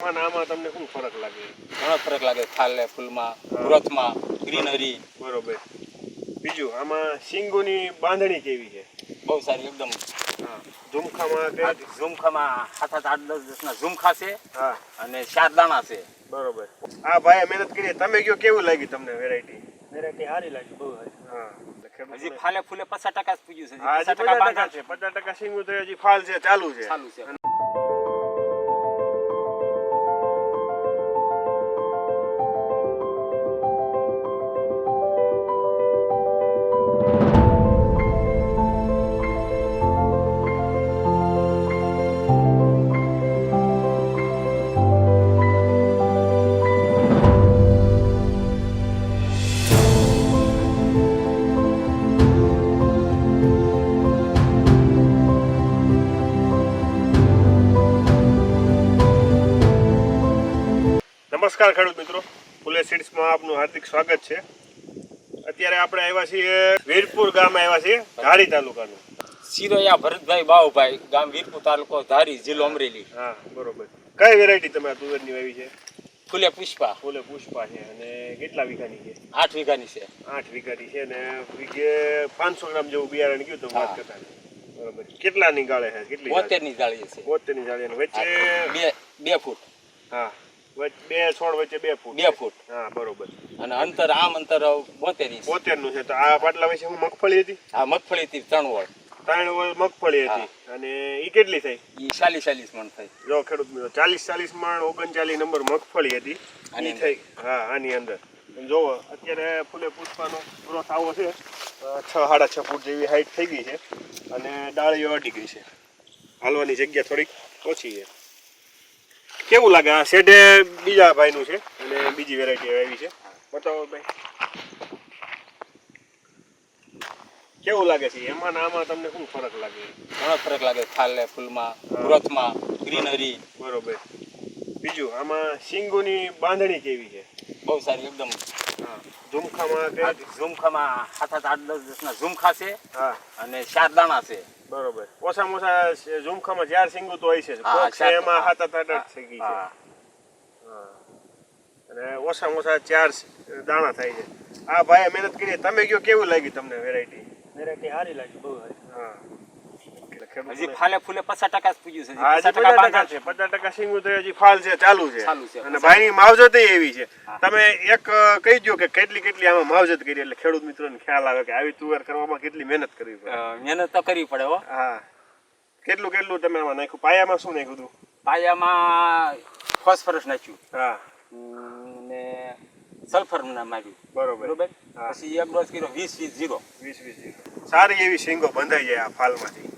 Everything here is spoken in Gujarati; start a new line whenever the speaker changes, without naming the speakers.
આમાં તમને શું ફરક લાગે?
ઘણો ફરક લાગે ફાલે ફૂલમાં ગ્રોથમાં ગ્રીનરી.
બરોબર. બીજું આમાં સિંગોની બાંધણી કેવી છે?
બહુ સારી એકદમ.
ઝુમખામાં
ઝુમખામાં સાત સાત આઠ દસ દસના ઝુમખા છે
હા.
અને ચાર દાણા છે.
બરોબર. આ ભાઈ મહેનત કરી. તમે કયો કેવું લાગ્યું તમને વેરાયટી
વેરાયટી સારી લાગી બહુ સારી.
હા.
હજી ફાલે ફૂલે પચાસ ટકા જ પૂજ્યું છે. પચાસ ટકા
પચાસ ટકા
બાંધા
છે. પચાસ ટકા સિંગું તો હજી ફાલ છે ચાલુ છે.
ચાલુ છે.
નમસ્કાર ખેડૂત મિત્રો. ફુલે સીડ્સમાં આપનું હાર્દિક સ્વાગત છે. અત્યારે આપણે આવ્યા છીએ વીરપુર ગામ આવ્યા છીએ ધારી તાલુકાનું.
સિરોયા ભરતભાઈ બાવભાઈ ગામ વીરપુર તાલુકો ધારી જિલ્લો અમરેલી.
હા બરોબર. કઈ વેરાયટી તમે આ તુવેરની વાવી છે?
ફૂલે પુષ્પા.
ફૂલે પુષ્પા છે અને કેટલા વીઘાની છે?
આઠ વીઘાની છે.
આઠ વીઘાની છે અને વીઘે પાંચસો ગ્રામ જેવું બિયારણ ગયું તો વાત કરતા બરોબર. કેટલા ગાળે છે? કેટલી
બોતેરની જાળી છે.
બોતેરની જાળી અને વચ્ચે
બે બે ફૂટ.
હા. બે છોડ વચ્ચે બે ફૂટ.
બે ફૂટ.
હા બરોબર.
અને અંતર આમ અંતર બોતેર ઇંચ
બોતેરનું છે તો આ પાટલા વિશે હું મગફળી હતી?
આ મગફળી હતી ત્રણ વળ.
ત્રણ વળ મગફળી હતી. અને એ કેટલી થઈ?
ઈ ચાલીસ ચાલીસ મણ થઈ.
જો ખેડૂત મિત્રો ચાલીસ ચાલીસ મણ ઓગણચાલીસ નંબર મગફળી હતી.
આની
થઈ. હા આની અંદર. જોવો અત્યારે ફૂલે પુષ્પાનો ગ્રોથ આવો છે છ સાડા છ ફૂટ જેવી હાઈટ થઈ ગઈ છે. અને ડાળીઓ અડી ગઈ છે. હાલવાની જગ્યા થોડીક ઓછી છે. કેવું લાગે? આ શેઢે બીજા ભાઈનું છે અને બીજી વેરાયટી આવી છે. બતાવો ભાઈ. કેવું લાગે છે? એમાં ને આમાં તમને શું ફરક લાગે?
ઘણો ફરક લાગે ફાલે ફૂલમાં ગ્રોથમાં ગ્રીનરી.
બરોબર. બીજું આમાં સિંગોની બાંધણી કેવી છે?
બહુ સારી એકદમ.
ઝુમખામાં
ઝુમખામાં સાત સાત આઠ દસ દસના ઝુમખા છે અને ચાર દાણા છે.
બરોબર. ઓછામાં ઓછા ઝુમખામાં ચાર સિંગો તો હોય છે. કોક છે એમાં
હાથા
સાત આઠ આઠ થઈ ગઈ છે. અને ઓછામાં ઓછા ચાર દાણા થાય છે. આ ભાઈ મહેનત કરી. તમે કયો કેવું લાગ્યું તમને વેરાયટી
વેરાયટી સારી લાગી બહુ સારી.
હા.
હજી ફાલે ફૂલે પચાસ ટકા પૂજ્યું છે. પચાસ ટકા બાંધા
છે. પચાસ ટકા સિંગો તો હજી ફાલ છે ચાલુ છે. અને ભાઈની માવજત એવી છે. તમે એક કહી દો કે કેટલી કેટલી આમાં માવજત કરી એટલે ખેડૂત મિત્રોને ખ્યાલ આવે કે આવી તુવેર કરવામાં કેટલી મહેનત કરવી પડે.
મહેનત તો કરવી પડે હો.
હા. કેટલું કેટલું તમે આમાં નાખ્યું? પાયામાં શું નાખ્યું હતું
પાયામાં ફોસ્ફરસ નાખ્યું.
હા.
ને સલ્ફર માર્યું
બરોબર.
બરોબર. પછી એક ડોઝ કર્યો વીસ વીસ જીરો
વીસ વીસ જીરો. સારી એવી સિંગો બંધાઈ જાય આ ફાલમાંથી.